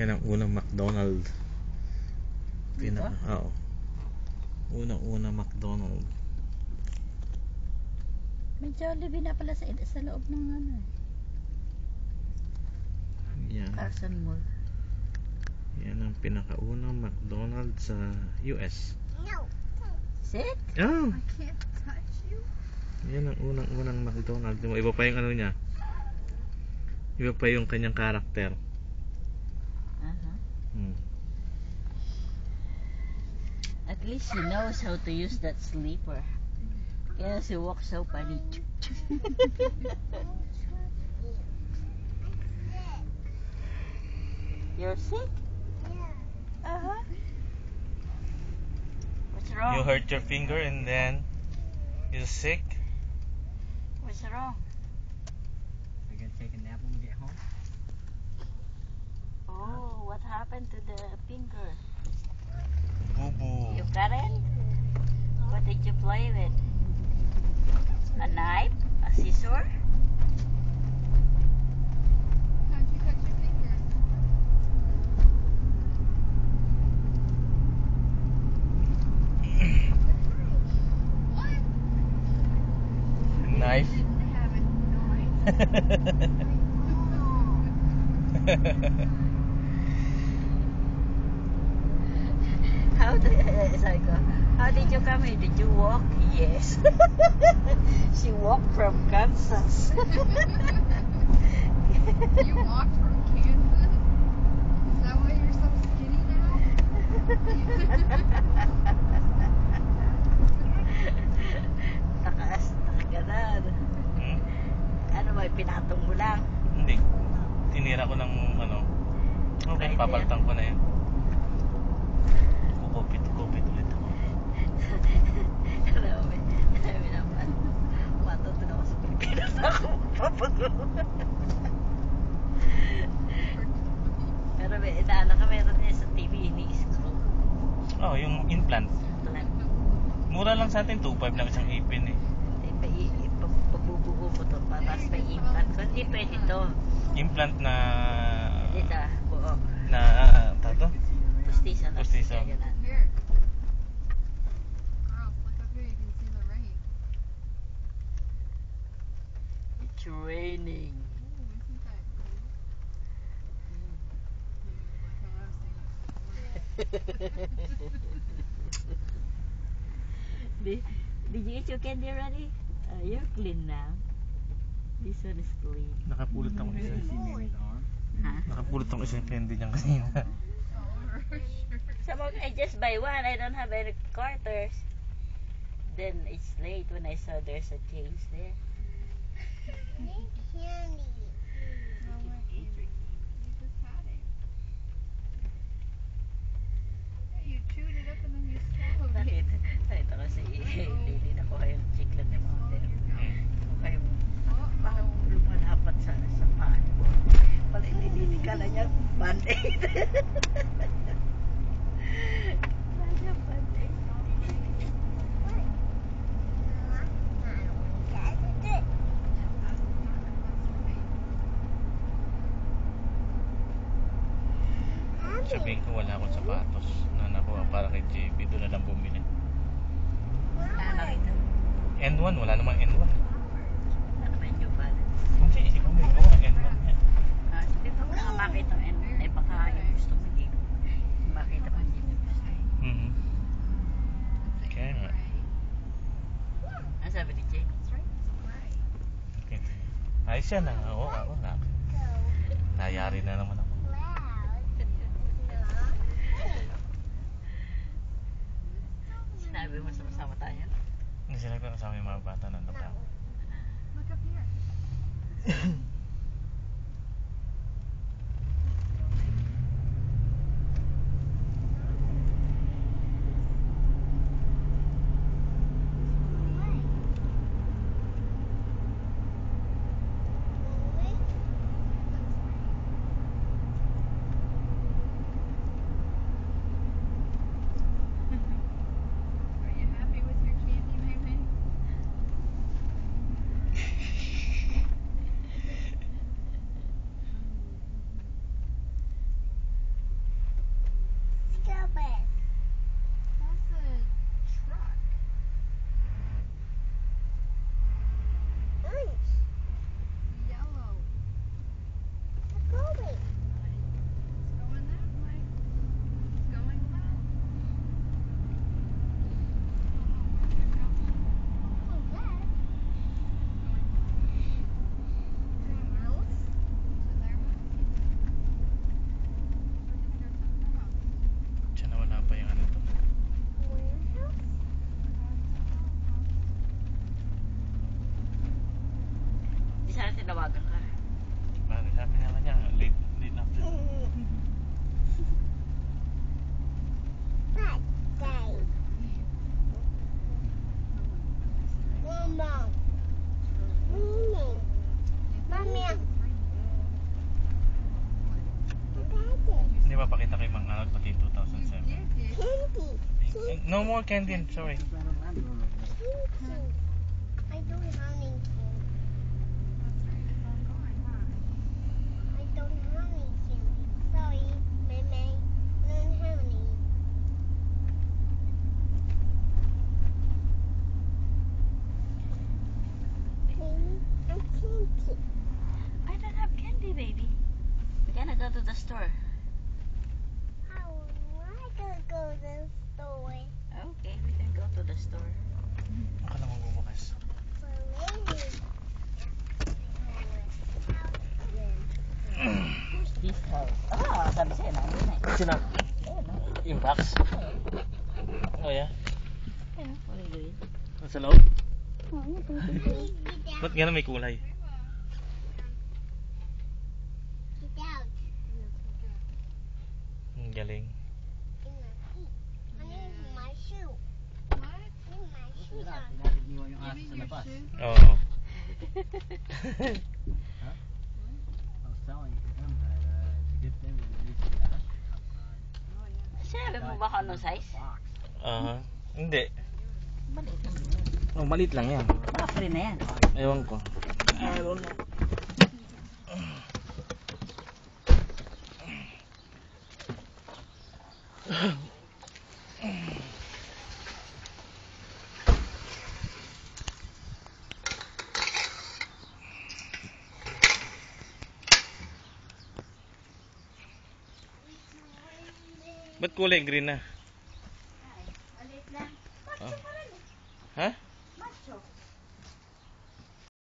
Yan ang unang McDonald. Pinaka, oo. Unang-unang McDonald. May Jollibee na pala sa, sa loob ng ano. Yan. Carson Mall. Yan ang pinakaunang McDonald sa US. Sit? Oh, I can't touch you. yan ang unang-unang McDonald. Iba pa yung ano niya. Iba pa yung kanyang karakter. At least he knows how to use that sleeper. Kaya si walks so funny. You're sick? Uh-huh. What's wrong? You hurt your finger and then you're sick. What's wrong? We're gonna take a nap when we get home. Oh, what happened to the finger? Boo boo. You cut it? What did you play with? A knife? A scissor? How'd you cut your? Knife. Didn't have a knife. How did, sabi ko, how did you come here? Did you walk? Yes. she walked from Kansas. You walked from Kansas? Is that why you're so skinny now? 5 lang isang ipin eh. Hindi, ipabubuo to para sa implant ko. Hindi pwede to. Implant na... Dito, buo. Na, uh, tato? Pustiso. Pustiso. It's raining. Hehehehe Di, did, you eat your candy already? Uh, you're clean now. This one is clean. Nakapulot ako isa. Arm. Ha? Nakapulot ako isang candy niyan kanina. Some of, I just buy one. I don't have any quarters. Then it's late when I saw there's a change there. No way. You just had it. You chewed it up and then you swallowed it. Nakita, nakita ko si Lily nakuha yung chiclet ni Mother. Hmm. Nakuha yung Oh, parang lumalapat sa sa paan ko. Pala ililili ka na niya band-aid. Kala niya band-aid. Sabihin ko wala akong sapatos na nakuha para kay JB. Doon na lang bumili. Ah, nakita. N1, wala namang N1. Ano ba yung New Balance? Hindi, ikaw may gawa N1 yan. Ah, hindi pa ko nga makita. Eh, eh baka yung gusto mo hindi. Makita pa hindi mo gusto. Mhm. Kaya nga. Ano sabi ni Jay? That's right. It's gray. Okay. Ayos yan ah. Oo, ako na. Nayari na naman ako. Sinabi mo sa masama tayo? Hindi sila ko yung mga bata nandun pa ako. Look up here. No more candy, sorry. I don't have any? I don't have any candy. Sorry, Meme. I don't have any. Candy. I'm candy. I don't have candy, baby. We're gonna go to the store. kasi impact rồi Oh yeah. Nasa loob? Ba't gano'n may kulay? Ang galing. Oo. Oh. huh? I was telling them that uh, to get them released. Sinabi mo ba kung anong size? Aha. Hindi. Maliit lang. Oh, maliit lang yan. Baka free na yan. Ewan ko. I don't know. Ba't kulay green na?